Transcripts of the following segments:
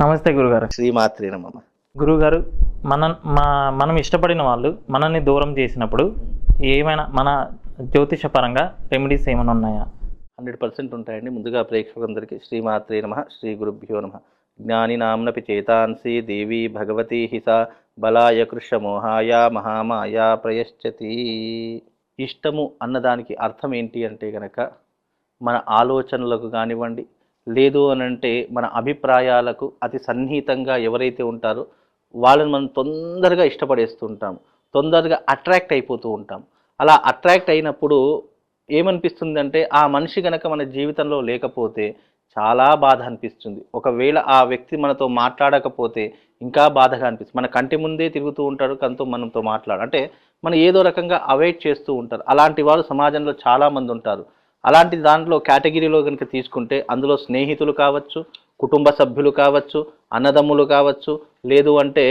నమస్తే గురుగారు. శ్రీమాత్రే నమ. గురుగారు మన మా మనం ఇష్టపడిన వాళ్ళు మనల్ని దూరం చేసినప్పుడు ఏమైనా మన జ్యోతిష పరంగా రెమెడీస్ ఏమైనా ఉన్నాయా? హండ్రెడ్ పర్సెంట్ ఉంటాయండి. ముందుగా ప్రేక్షకులందరికీ శ్రీమాత్రే నమ శ్రీ గురుభ్యో నమ. జ్ఞానినాంనపి చేతాంసి దేవి భగవతి హిస బలాయ కృషమోహాయ మహామాయ ప్రయశ్చతి. ఇష్టము అన్నదానికి అర్థం ఏంటి అంటే గనక మన ఆలోచనలకు కానివ్వండి లేదు అని అంటే మన అభిప్రాయాలకు అతి సన్నిహితంగా ఎవరైతే ఉంటారో వాళ్ళని మనం తొందరగా ఇష్టపడేస్తూ ఉంటాం తొందరగా అట్రాక్ట్ అయిపోతూ ఉంటాం. అలా అట్రాక్ట్ అయినప్పుడు ఏమనిపిస్తుందంటే ఆ మనిషి గనక మన జీవితంలో లేకపోతే చాలా బాధ అనిపిస్తుంది. ఒకవేళ ఆ వ్యక్తి మనతో మాట్లాడకపోతే ఇంకా బాధగా అనిపిస్తుంది. మన కంటి ముందే తిరుగుతూ ఉంటారు కనుతో మనతో మాట్లాడు. అంటే మనం ఏదో రకంగా అవాయిడ్ చేస్తూ ఉంటారు. అలాంటి వారు సమాజంలో చాలా మంది ఉంటారు. అలాంటి దాంట్లో కేటగిరీలో కనుక తీసుకుంటే అందులో స్నేహితులు కావచ్చు కుటుంబ సభ్యులు కావచ్చు అన్నదమ్ములు కావచ్చు లేదు అంటే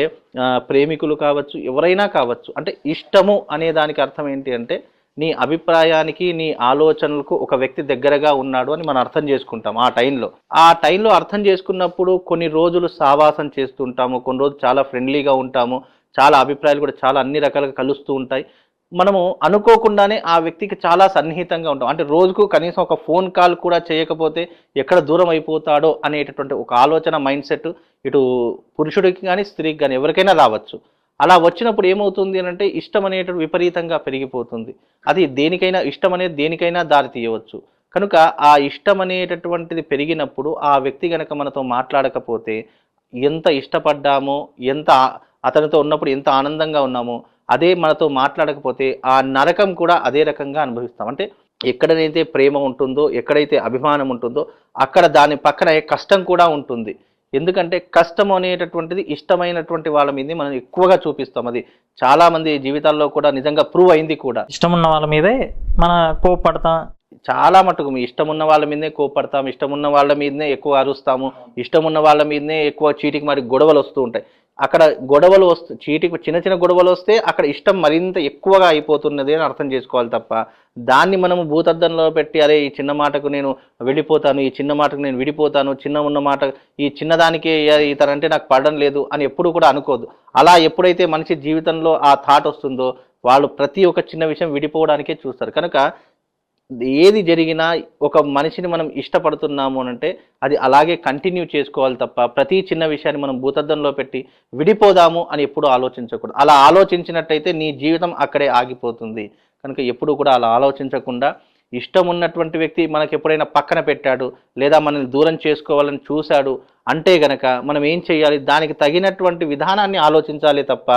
ప్రేమికులు కావచ్చు ఎవరైనా కావచ్చు. అంటే ఇష్టము అనే దానికి అర్థం ఏంటి అంటే నీ అభిప్రాయానికి నీ ఆలోచనలకు ఒక వ్యక్తి దగ్గరగా ఉన్నాడు అని మనం అర్థం చేసుకుంటాం ఆ టైంలో. ఆ టైంలో అర్థం చేసుకున్నప్పుడు కొన్ని రోజులు సావాసం చేస్తుంటాము కొన్ని రోజులు చాలా ఫ్రెండ్లీగా ఉంటాము చాలా అభిప్రాయాలు కూడా చాలా అన్ని రకాలుగా కలుస్తూ ఉంటాయి. మనము అనుకోకుండానే ఆ వ్యక్తికి చాలా సన్నిహితంగా ఉంటాం. అంటే రోజుకు కనీసం ఒక ఫోన్ కాల్ కూడా చేయకపోతే ఎక్కడ దూరం అయిపోతాడో అనేటటువంటి ఒక ఆలోచన మైండ్ సెట్ ఇటు పురుషుడికి కానీ స్త్రీకి కానీ ఎవరికైనా రావచ్చు. అలా వచ్చినప్పుడు ఏమవుతుంది అని అంటే ఇష్టం అనేటువంటి విపరీతంగా పెరిగిపోతుంది. అది దేనికైనా ఇష్టం అనేది దేనికైనా దారి తీయవచ్చు. కనుక ఆ ఇష్టం అనేటటువంటిది పెరిగినప్పుడు ఆ వ్యక్తి గనక మనతో మాట్లాడకపోతే ఎంత ఇష్టపడ్డామో ఎంత అతనితో ఉన్నప్పుడు ఎంత ఆనందంగా ఉన్నామో అదే మనతో మాట్లాడకపోతే ఆ నరకం కూడా అదే రకంగా అనుభవిస్తాం. అంటే ఎక్కడనైతే ప్రేమ ఉంటుందో ఎక్కడైతే అభిమానం ఉంటుందో అక్కడ దాని పక్కన కష్టం కూడా ఉంటుంది. ఎందుకంటే కష్టం అనేటటువంటిది ఇష్టమైనటువంటి వాళ్ళ మీద మనం ఎక్కువగా చూపిస్తాం. అది చాలా మంది జీవితాల్లో కూడా నిజంగా ప్రూవ్ అయింది కూడా. ఇష్టం ఉన్న వాళ్ళ మీదే మన కోపడతాం చాలా మటుకు మీ ఇష్టం ఉన్న వాళ్ళ మీదనే కోపడతాం ఇష్టం ఉన్న వాళ్ళ మీదనే ఎక్కువ అరుస్తాము. ఇష్టం ఉన్న వాళ్ళ మీదనే ఎక్కువ చీటికి మరి గొడవలు వస్తూ ఉంటాయి. అక్కడ గొడవలు వస్తు చీటికి చిన్న చిన్న గొడవలు వస్తే అక్కడ ఇష్టం మరింత ఎక్కువగా అయిపోతున్నది అని అర్థం చేసుకోవాలి తప్ప దాన్ని మనము భూతద్దంలో పెట్టి అరే ఈ చిన్న మాటకు నేను వెళ్ళిపోతాను ఈ చిన్న మాటకు నేను విడిపోతాను చిన్న ఉన్న మాట ఈ చిన్నదానికే ఇతనంటే నాకు పడడం లేదు అని ఎప్పుడు కూడా అనుకోదు. అలా ఎప్పుడైతే మనిషి జీవితంలో ఆ థాట్ వస్తుందో వాళ్ళు ప్రతి ఒక్క చిన్న విషయం విడిపోవడానికే చూస్తారు. కనుక ఏది జరిగినా ఒక మనిషిని మనం ఇష్టపడుతున్నాము అని అంటే అది అలాగే కంటిన్యూ చేసుకోవాలి తప్ప ప్రతి చిన్న విషయాన్ని మనం భూతద్దంలో పెట్టి విడిపోదాము అని ఎప్పుడూ ఆలోచించకూడదు. అలా ఆలోచించినట్టయితే నీ జీవితం అక్కడే ఆగిపోతుంది. కనుక ఎప్పుడు కూడా అలా ఆలోచించకుండా ఇష్టం ఉన్నటువంటి వ్యక్తి మనకి ఎప్పుడైనా పక్కన పెట్టాడు లేదా మనల్ని దూరం చేసుకోవాలని చూశాడు అంటే గనక మనం ఏం చేయాలి? దానికి తగినటువంటి విధానాన్ని ఆలోచించాలి తప్ప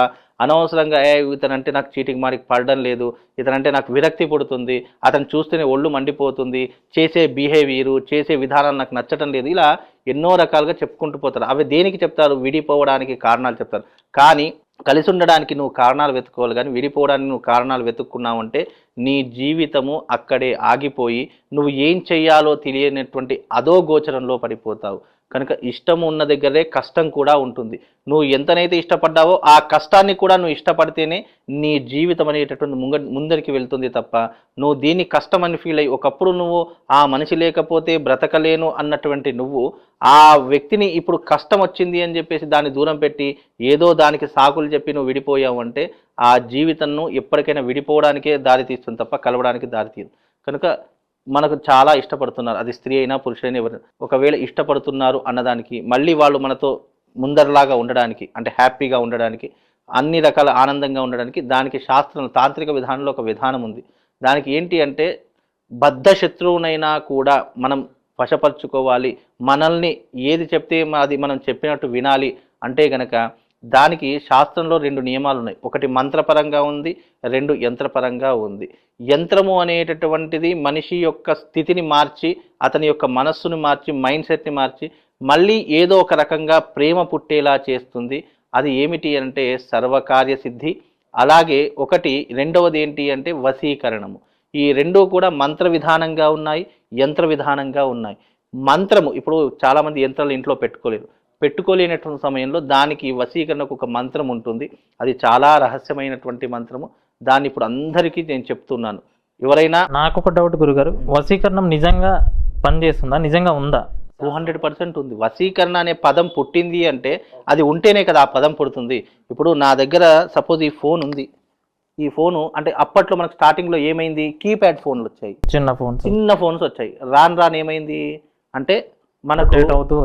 అనవసరంగా ఏ ఇతనంటే నాకు చీటింగ్ మాడికి పడడం లేదు ఇతనంటే నాకు విరక్తి పుడుతుంది అతను చూస్తేనే ఒళ్ళు మండిపోతుంది చేసే బిహేవియరు చేసే విధానం నాకు నచ్చటం లేదు ఇలా ఎన్నో రకాలుగా చెప్పుకుంటూ పోతారు. అవి దేనికి చెప్తారు? విడిపోవడానికి కారణాలు చెప్తారు. కానీ కలిసి ఉండడానికి నువ్వు కారణాలు వెతుక్కోవాలి. కానీ విడిపోవడానికి నువ్వు కారణాలు వెతుక్కున్నావు అంటే నీ జీవితము అక్కడే ఆగిపోయి నువ్వు ఏం చెయ్యాలో తెలియనటువంటి అధోగోచరంలో పడిపోతావు. కనుక ఇష్టం ఉన్న దగ్గరే కష్టం కూడా ఉంటుంది. నువ్వు ఎంతనైతే ఇష్టపడ్డావో ఆ కష్టాన్ని కూడా నువ్వు ఇష్టపడితేనే నీ జీవితం అనేటటువంటి ముంగ ముందరికి వెళ్తుంది తప్ప నువ్వు దీన్ని కష్టం అని ఫీల్ అయ్యి ఒకప్పుడు నువ్వు ఆ మనిషి లేకపోతే బ్రతకలేను అన్నటువంటి నువ్వు ఆ వ్యక్తిని ఇప్పుడు కష్టం వచ్చింది అని చెప్పేసి దాన్ని దూరం పెట్టి ఏదో దానికి సాకులు చెప్పి నువ్వు విడిపోయావు అంటే ఆ జీవితంను ఎప్పటికైనా విడిపోవడానికే దారి తీస్తుంది తప్ప కలవడానికి దారి తీయదు కనుక మనకు చాలా ఇష్టపడుతున్నారు. అది స్త్రీ అయినా పురుషుడైనా ఎవరు ఒకవేళ ఇష్టపడుతున్నారు అన్నదానికి మళ్ళీ వాళ్ళు మనతో ముందరలాగా ఉండడానికి అంటే హ్యాపీగా ఉండడానికి అన్ని రకాల ఆనందంగా ఉండడానికి దానికి శాస్త్రం తాంత్రిక విధానంలో ఒక విధానం ఉంది. దానికి ఏంటి అంటే బద్ధ శత్రువునైనా కూడా మనం వశపరుచుకోవాలి. మనల్ని ఏది చెప్తే అది మనం చెప్పినట్టు వినాలి. అంటే గనక దానికి శాస్త్రంలో రెండు నియమాలు ఉన్నాయి ఒకటి మంత్రపరంగా ఉంది రెండు యంత్రపరంగా ఉంది. యంత్రము అనేటటువంటిది మనిషి యొక్క స్థితిని మార్చి అతని యొక్క మనస్సును మార్చి మైండ్ సెట్ని మార్చి మళ్ళీ ఏదో ఒక రకంగా ప్రేమ పుట్టేలా చేస్తుంది. అది ఏమిటి అంటే సర్వకార్య సిద్ధి అలాగే ఒకటి రెండవది ఏంటి అంటే వశీకరణము. ఈ రెండూ కూడా మంత్ర విధానంగా ఉన్నాయి యంత్ర విధానంగా ఉన్నాయి. మంత్రము ఇప్పుడు చాలామంది యంత్రాలు ఇంట్లో పెట్టుకోలేరు. పెట్టుకోలేనటువంటి సమయంలో దానికి వశీకరణకు ఒక మంత్రం ఉంటుంది. అది చాలా రహస్యమైనటువంటి మంత్రము. దాన్ని ఇప్పుడు అందరికీ నేను చెప్తున్నాను. ఎవరైనా నాకు ఒక డౌట్ గురుగారు. వశీకరణం నిజంగా పనిచేస్తుందా? నిజంగా ఉందా? టూ హండ్రెడ్ పర్సెంట్ ఉంది. వశీకరణ అనే పదం పుట్టింది అంటే అది ఉంటేనే కదా ఆ పదం పుడుతుంది. ఇప్పుడు నా దగ్గర సపోజ్ ఈ ఫోన్ ఉంది. ఈ ఫోను అంటే అప్పట్లో మనకు స్టార్టింగ్లో ఏమైంది? కీప్యాడ్ ఫోన్లు వచ్చాయి. చిన్న ఫోన్స్. చిన్న ఫోన్స్ వచ్చాయి. రాను రాను ఏమైంది? అంటే మనకు అవుతూ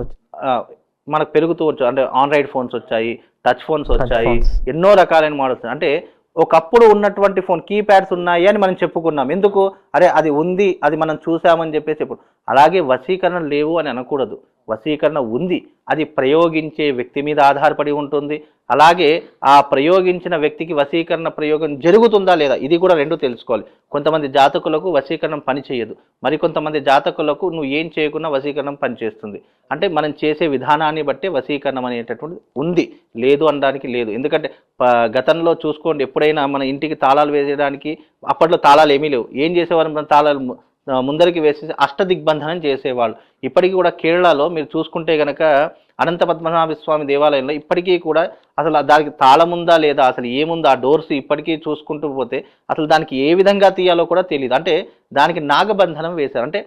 మనకు పెరుగుతూ వచ్చు అంటే ఆండ్రాయిడ్ ఫోన్స్ వచ్చాయి టచ్ ఫోన్స్ వచ్చాయి. ఎన్నో రకాలైన మోడల్స్. అంటే ఒకప్పుడు ఉన్నటువంటి ఫోన్ కీప్యాడ్స్ ఉన్నాయి అని మనం చెప్పుకున్నాం. ఎందుకు? అరే అది ఉంది అది మనం చూసామని చెప్పేసి ఇప్పుడు అలాగే వశీకరణ లేవు అని అనకూడదు. వశీకరణ ఉంది. అది ప్రయోగించే వ్యక్తి మీద ఆధారపడి ఉంటుంది. అలాగే ఆ ప్రయోగించిన వ్యక్తికి వశీకరణ ప్రయోగం జరుగుతుందా లేదా ఇది కూడా రెండు తెలుసుకోవాలి. కొంతమంది జాతకులకు వశీకరణం పనిచేయదు మరికొంతమంది జాతకులకు నువ్వు ఏం చేయకుండా వశీకరణం పనిచేస్తుంది అంటే మనం చేసే విధానాన్ని బట్టే వశీకరణం అనేటటువంటిది ఉంది. లేదు అనడానికి లేదు. ఎందుకంటే ప- గతంలో చూసుకోండి ఎప్పుడైనా మన ఇంటికి తాళాలు వేయడానికి అప్పట్లో తాళాలు ఏమీ లేవు. ఏం చేసేవారు? తాళాలు ముందరికి వేసేసి అష్టదిగ్బంధనం చేసేవాళ్ళు. ఇప్పటికీ కూడా కేరళలో మీరు చూసుకుంటే కనుక అనంత పద్మనాభ స్వామి దేవాలయంలో ఇప్పటికీ కూడా అసలు దానికి తాళం ఉందా లేదా అసలు ఏముందా ఆ డోర్స్ ఇప్పటికీ చూసుకుంటూ పోతే అసలు దానికి ఏ విధంగా తీయాలో కూడా తెలియదు అంటే దానికి నాగబంధనం వేశారు. అంటే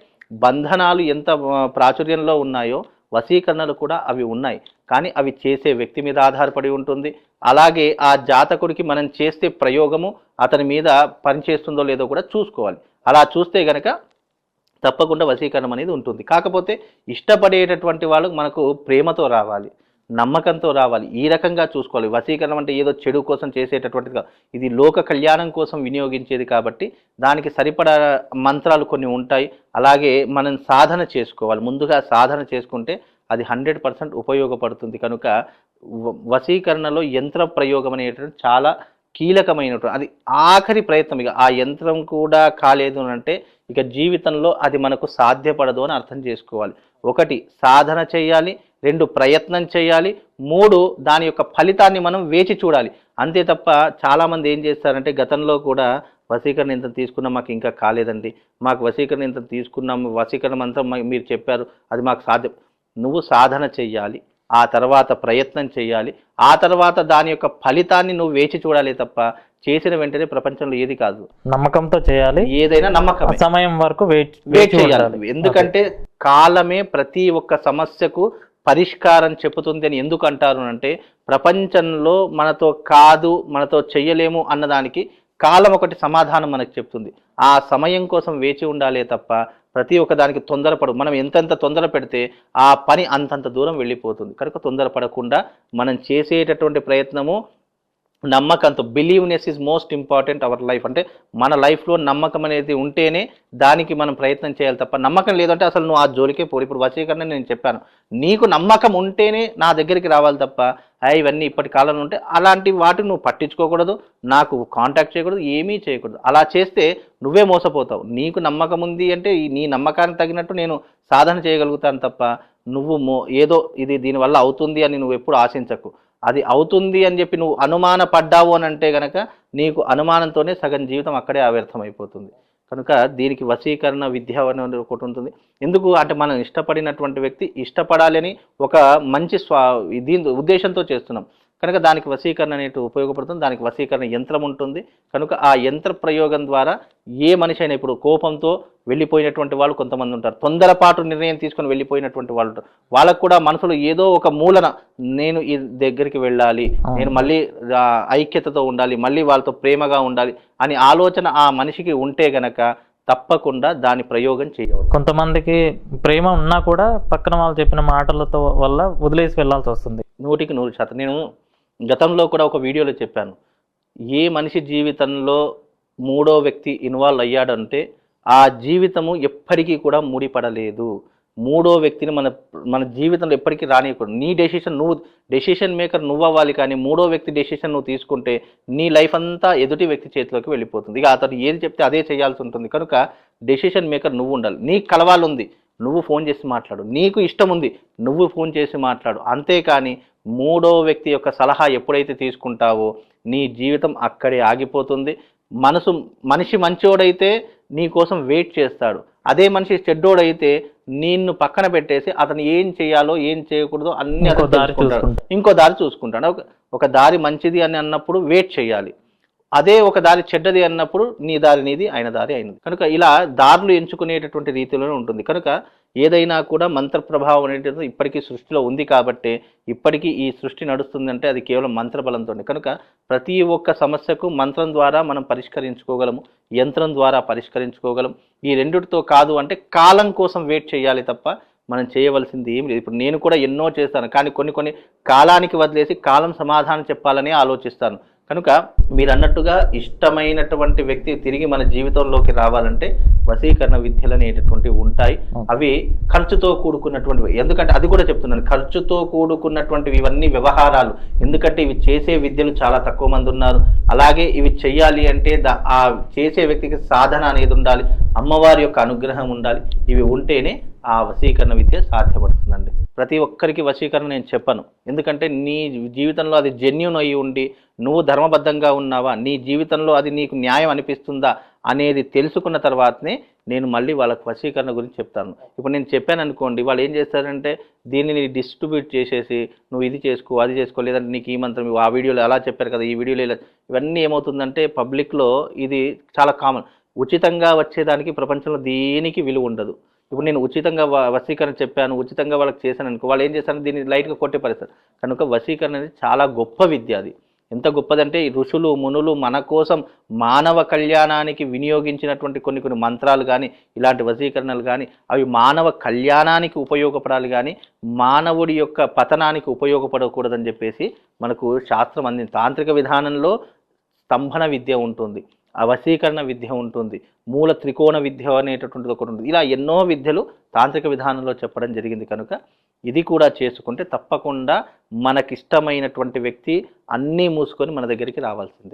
బంధనాలు ఎంత ప్రాచుర్యంలో ఉన్నాయో వశీకరణలు కూడా అవి ఉన్నాయి. కానీ అవి చేసే వ్యక్తి మీద ఆధారపడి ఉంటుంది. అలాగే ఆ జాతకుడికి మనం చేస్తే ప్రయోగము అతని మీద పనిచేస్తుందో లేదో కూడా చూసుకోవాలి. అలా చూస్తే గనక తప్పకుండా వశీకరణం అనేది ఉంటుంది. కాకపోతే ఇష్టపడేటటువంటి వాళ్ళు మనకు ప్రేమతో రావాలి నమ్మకంతో రావాలి. ఈ రకంగా చూసుకోవాలి. వశీకరణం అంటే ఏదో చెడు కోసం చేసేటటువంటిది కాదు. ఇది లోక కళ్యాణం కోసం వినియోగించేది కాబట్టి దానికి సరిపడా మంత్రాలు కొన్ని ఉంటాయి. అలాగే మనం సాధన చేసుకోవాలి. ముందుగా సాధన చేసుకుంటే అది హండ్రెడ్ పర్సెంట్ ఉపయోగపడుతుంది. కనుక వశీకరణలో యంత్ర ప్రయోగం అనేటువంటి చాలా కీలకమైనటువంటి అది ఆఖరి ప్రయత్నం. ఇక ఆ యంత్రం కూడా కాలేదు అంటే ఇక జీవితంలో అది మనకు సాధ్యపడదు అని అర్థం చేసుకోవాలి. ఒకటి సాధన చేయాలి. రెండు ప్రయత్నం చేయాలి. మూడు దాని యొక్క ఫలితాన్ని మనం వేచి చూడాలి. అంతే తప్ప చాలామంది ఏం చేస్తారంటే గతంలో కూడా వశీకరణ ఇంత తీసుకున్నా మాకు ఇంకా కాలేదండి. మాకు వశీకరణ ఇంత తీసుకున్నాం వశీకరణ అంతా మీరు చెప్పారు అది మాకు సాధ్యం. నువ్వు సాధన చెయ్యాలి ఆ తర్వాత ప్రయత్నం చేయాలి ఆ తర్వాత దాని యొక్క ఫలితాన్ని నువ్వు వేచి చూడాలి తప్ప చేసిన వెంటనే ప్రపంచంలో ఏది కాదు. నమ్మకంతో చేయాలి ఏదైనా నమ్మకమే. సమయం వరకు వెయిట్ వెయిట్ చేయాలి ఎందుకంటే కాలమే ప్రతి ఒక్క సమస్యకు పరిష్కారం చెబుతుంది అని ఎందుకు అంటారు అంటే ప్రపంచంలో మనతో కాదు మనతో చెయ్యలేము అన్నదానికి కాలం ఒకటి సమాధానం మనకు చెప్తుంది. ఆ సమయం కోసం వేచి ఉండాలే తప్ప ప్రతి ఒక్కదానికి తొందరపడు. మనం ఎంతెంత తొందర పెడితే ఆ పని అంతంత దూరం వెళ్ళిపోతుంది. కనుక తొందరపడకుండా మనం చేసేటటువంటి ప్రయత్నము నమ్మకంతో believeness is most important our life అంటే మన లైఫ్లో నమ్మకం అనేది ఉంటేనే దానికి మనం ప్రయత్నం చేయాలి తప్ప నమ్మకం లేదంటే అసలు నువ్వు ఆ జోలికే పోరు ఇప్పుడు వశీకరణ నేను చెప్పాను. నీకు నమ్మకం ఉంటేనే నా దగ్గరికి రావాలి తప్ప "ఆ, ఇవన్నీ ఇప్పటి కాలంలో ఉంటే అలాంటి వాటిని నువ్వు పట్టించుకోకూడదు నాకు కాంటాక్ట్ చేయకూడదు ఏమీ చేయకూడదు. అలా చేస్తే నువ్వే మోసపోతావు. నీకు నమ్మకం ఉంది అంటే నీ నమ్మకానికి తగినట్టు నేను సాధన చేయగలుగుతాను తప్ప నువ్వు మో ఏదో ఇది దీనివల్ల అవుతుంది అని నువ్వు ఎప్పుడు ఆశించకు. అది అవుతుంది అని చెప్పి నువ్వు అనుమాన పడ్డావు అని అంటే గనక నీకు అనుమానంతోనే సగం జీవితం అక్కడే అవ్యర్థమైపోతుంది కనుక దీనికి వశీకరణ విద్య అనేది ఒకటి ఉంటుంది. ఎందుకు? అంటే మనం ఇష్టపడినటువంటి వ్యక్తి ఇష్టపడాలని ఒక మంచి స్వా దీని ఉద్దేశంతో చేస్తున్నాం. కనుక దానికి వశీకరణ అనేది ఉపయోగపడుతుంది దానికి వశీకరణ యంత్రం ఉంటుంది. కనుక ఆ యంత్ర ప్రయోగం ద్వారా ఏ మనిషి అయినా ఇప్పుడు కోపంతో వెళ్ళిపోయినటువంటి వాళ్ళు కొంతమంది ఉంటారు. తొందరపాటు నిర్ణయం తీసుకొని వెళ్ళిపోయినటువంటి వాళ్ళు ఉంటారు. వాళ్ళకు కూడా మనసులో ఏదో ఒక మూలన నేను ఈ దగ్గరికి వెళ్ళాలి నేను మళ్ళీ ఐక్యతతో ఉండాలి మళ్ళీ వాళ్ళతో ప్రేమగా ఉండాలి అని ఆలోచన ఆ మనిషికి ఉంటే గనక తప్పకుండా దాని ప్రయోగం చేయవచ్చు. కొంతమందికి ప్రేమ ఉన్నా కూడా పక్కన వాళ్ళు చెప్పిన మాటలతో వల్ల వదిలేసి వెళ్ళాల్సి వస్తుంది. నూటికి నూరు శాతం. నేను గతంలో కూడా ఒక వీడియోలో చెప్పాను. ఏ మనిషి జీవితంలో మూడో వ్యక్తి ఇన్వాల్వ్ అయ్యాడంటే ఆ జీవితము ఎప్పటికీ కూడా ముడిపడలేదు. మూడో వ్యక్తిని మన మన జీవితంలో ఎప్పటికీ రానియకూడదు. నీ డెసిషన్ నువ్వు డెసిషన్ మేకర్ నువ్వు అవ్వాలి కానీ మూడో వ్యక్తి డెసిషన్ నువ్వు తీసుకుంటే నీ లైఫ్ అంతా ఎదుటి వ్యక్తి చేతిలోకి వెళ్ళిపోతుంది. ఇక అతను ఏది చెప్తే అదే చేయాల్సి ఉంటుంది. కనుక డెసిషన్ మేకర్ నువ్వు ఉండాలి. నీకు కలవాలుంది. నువ్వు ఫోన్ చేసి మాట్లాడు. నీకు ఇష్టం ఉంది నువ్వు ఫోన్ చేసి మాట్లాడు. అంతేకాని మూడో వ్యక్తి యొక్క సలహా ఎప్పుడైతే తీసుకుంటావో నీ జీవితం అక్కడే ఆగిపోతుంది మనసు మనిషి మంచోడైతే నీ కోసం వెయిట్ చేస్తాడు అదే మనిషి చెడ్డోడైతే నిన్ను పక్కన పెట్టేసి అతను ఏం చేయాలో ఏం చేయకూడదో అన్ని దారి. చూసుకుంటాడు. ఇంకో దారి చూసుకుంటాడు ఒక దారి మంచిది అని అన్నప్పుడు వెయిట్ చేయాలి అదే ఒక దారి చెడ్డది అన్నప్పుడు నీ దారి నీది ఆయన దారి అయినది కనుక ఇలా దారులు ఎంచుకునేటటువంటి రీతిలోనే ఉంటుంది. కనుక ఏదైనా కూడా మంత్ర ప్రభావం అనేటువంటిది ఇప్పటికీ సృష్టిలో ఉంది కాబట్టి ఇప్పటికీ ఈ సృష్టి నడుస్తుందంటే అది కేవలం మంత్ర బలంతో కనుక ప్రతి ఒక్క సమస్యకు మంత్రం ద్వారా మనం పరిష్కరించుకోగలము యంత్రం ద్వారా పరిష్కరించుకోగలం. ఈ రెండిటితో కాదు అంటే కాలం కోసం వెయిట్ చేయాలి తప్ప మనం చేయవలసింది ఏం లేదు. ఇప్పుడు నేను కూడా ఎన్నో చేస్తాను కానీ కొన్ని కొన్ని కాలానికి వదిలేసి కాలం సమాధానం చెప్పాలని ఆలోచిస్తాను. కనుక మీరు అన్నట్టుగా ఇష్టమైనటువంటి వ్యక్తి తిరిగి మన జీవితంలోకి రావాలంటే వశీకరణ విద్యలు అనేటటువంటివి ఉంటాయి. అవి ఖర్చుతో కూడుకున్నటువంటివి. ఎందుకంటే అది కూడా చెప్తున్నాను ఖర్చుతో కూడుకున్నటువంటివి ఇవన్నీ వ్యవహారాలు. ఎందుకంటే ఇవి చేసే విద్యలు చాలా తక్కువ మంది ఉన్నారు. అలాగే ఇవి చెయ్యాలి అంటే దా- ఆ చేసే వ్యక్తికి సాధన అనేది ఉండాలి. అమ్మవారి యొక్క అనుగ్రహం ఉండాలి. ఇవి ఉంటేనే ఆ వశీకరణ విద్య సాధ్యపడుతుందండి. ప్రతి ఒక్కరికి వశీకరణ నేను చెప్పను. ఎందుకంటే నీ జీవితంలో అది జెన్యున్ అయి ఉండి నువ్వు ధర్మబద్ధంగా ఉన్నావా నీ జీవితంలో అది నీకు న్యాయం అనిపిస్తుందా అనేది తెలుసుకున్న తర్వాతనే నేను మళ్ళీ వాళ్ళకి వశీకరణ గురించి చెప్తాను. ఇప్పుడు నేను చెప్పాను అనుకోండి వాళ్ళు ఏం చేస్తారంటే దీనిని డిస్ట్రిబ్యూట్ చేసేసి నువ్వు ఇది చేసుకో అది చేసుకో లేదంటే నీకు ఈ మంత్రం ఆ వీడియోలో అలా చెప్పారు కదా ఈ వీడియోలో ఇలా ఇవన్నీ ఏమవుతుందంటే పబ్లిక్లో ఇది చాలా కామన్. ఉచితంగా వచ్చేదానికి ప్రపంచంలో దేనికి విలువ ఉండదు. ఇప్పుడు నేను ఉచితంగా వ- వశీకరణ చెప్పాను ఉచితంగా వాళ్ళకి చేశాను అనుకో వాళ్ళు ఏం చేస్తారు దీన్ని లైట్గా కొట్టే పరిస్థితి కనుక వశీకరణ అనేది చాలా గొప్ప విద్య అది. ఎంత గొప్పదంటే ఋషులు మునులు మన కోసం మానవ కళ్యాణానికి వినియోగించినటువంటి కొన్ని కొన్ని మంత్రాలు కానీ ఇలాంటి వశీకరణలు కానీ అవి మానవ కళ్యాణానికి ఉపయోగపడాలి కానీ మానవుడి యొక్క పతనానికి ఉపయోగపడకూడదని చెప్పేసి మనకు శాస్త్రం అందింది. తాంత్రిక విధానంలో స్తంభన విద్య ఉంటుంది. ఆ వశీకరణ విద్య ఉంటుంది. మూల త్రికోణ విద్య అనేటటువంటిది ఒకటి ఉంటుంది. ఇలా ఎన్నో విద్యలు తాంత్రిక విధానంలో చెప్పడం జరిగింది కనుక ఇది కూడా చేసుకుంటే తప్పకుండా మనకిష్టమైనటువంటి వ్యక్తి అన్నీ మూసుకొని మన దగ్గరికి రావాల్సిందే.